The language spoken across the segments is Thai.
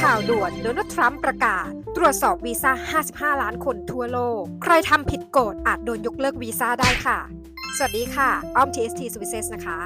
ข่าวด่วนโดนัลด์ทรัมป์ประกาศ ตรวจสอบวีซ่า 55 ล้านคนทั่วโลก ใครทำผิดกฎอาจโดนยกเลิกวีซ่าได้ค่ะ สวัสดีค่ะ อ้อม TST s u i s s นะคะ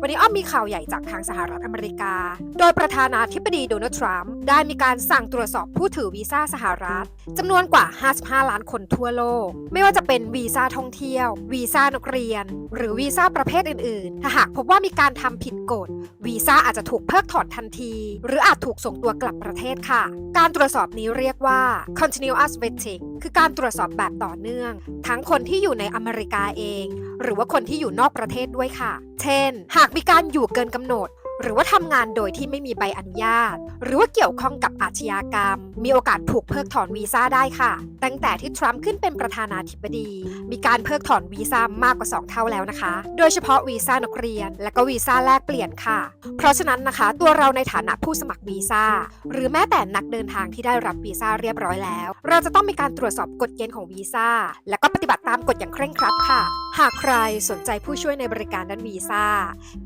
วันนี้อ้อมมีข่าวใหญ่จากทางสหรัฐอเมริกา โดยประธานาธิบดีโดนัลด์ทรัมป์ได้มีการสั่งตรวจสอบผู้ถือวีซ่าสหรัฐจำนวนกว่า 55 ล้านคนทั่วโลก ไม่ว่าจะเป็นวีซ่าท่องเที่ยว วีซ่านักเรียน หรือวีซ่าประเภทอื่น ๆ ถ้าหากพบว่ามีการทำผิดกฎ วีซ่าอาจจะถูกเพิกถอนทันที หรืออาจถูกส่งตัวกลับประเทศค่ะ การตรวจสอบนี้เรียกว่า continuous vetting คือการตรวจสอบแบบต่อเนื่อง ทั้งคนที่อยู่ในอเมริกาเอง หรือว่าคนที่อยู่นอกประเทศด้วยค่ะเช่น หากมีการอยู่เกินกำหนด หรือว่าทำงานโดยที่ไม่มีใบอนุญาต หรือว่าเกี่ยวข้องกับอาชญากรรม มีโอกาสถูกเพิกถอนวีซ่าได้ค่ะ ตั้งแต่ที่ทรัมป์ขึ้นเป็นประธานาธิบดี มีการเพิกถอนวีซ่ามากกว่า 2 เท่าแล้วนะคะ โดยเฉพาะวีซ่านักเรียน และก็วีซ่าแลกเปลี่ยนค่ะ เพราะฉะนั้นนะคะ ตัวเราในฐานะผู้สมัครวีซ่าหรือแม้แต่นักเดินทางที่ได้รับวีซ่าเรียบร้อยแล้ว เราจะต้องมีการตรวจสอบกฎเกณฑ์ของวีซ่าและก็ปฏิบัติตามกฎอย่างเคร่งครัดค่ะ หากใครสนใจผู้ช่วยในบริการด้านวีซ่า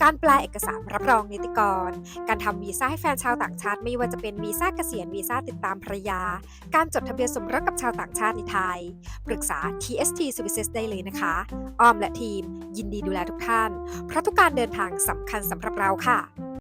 การแปลเอกสารรับรองในติกร การทำวีซ่าให้แฟนชาวต่างชาติไม่ว่าจะเป็นวีซ่าเกษียณวีซ่าติดตามภรรยา การจดทะเบียนสมรสกับชาวต่างชาติในไทย ปรึกษา TST Services ได้เลยนะคะ อ้อมและทีม ยินดีดูแลทุกท่าน เพราะทุกการเดินทางสำคัญสำหรับเราค่ะ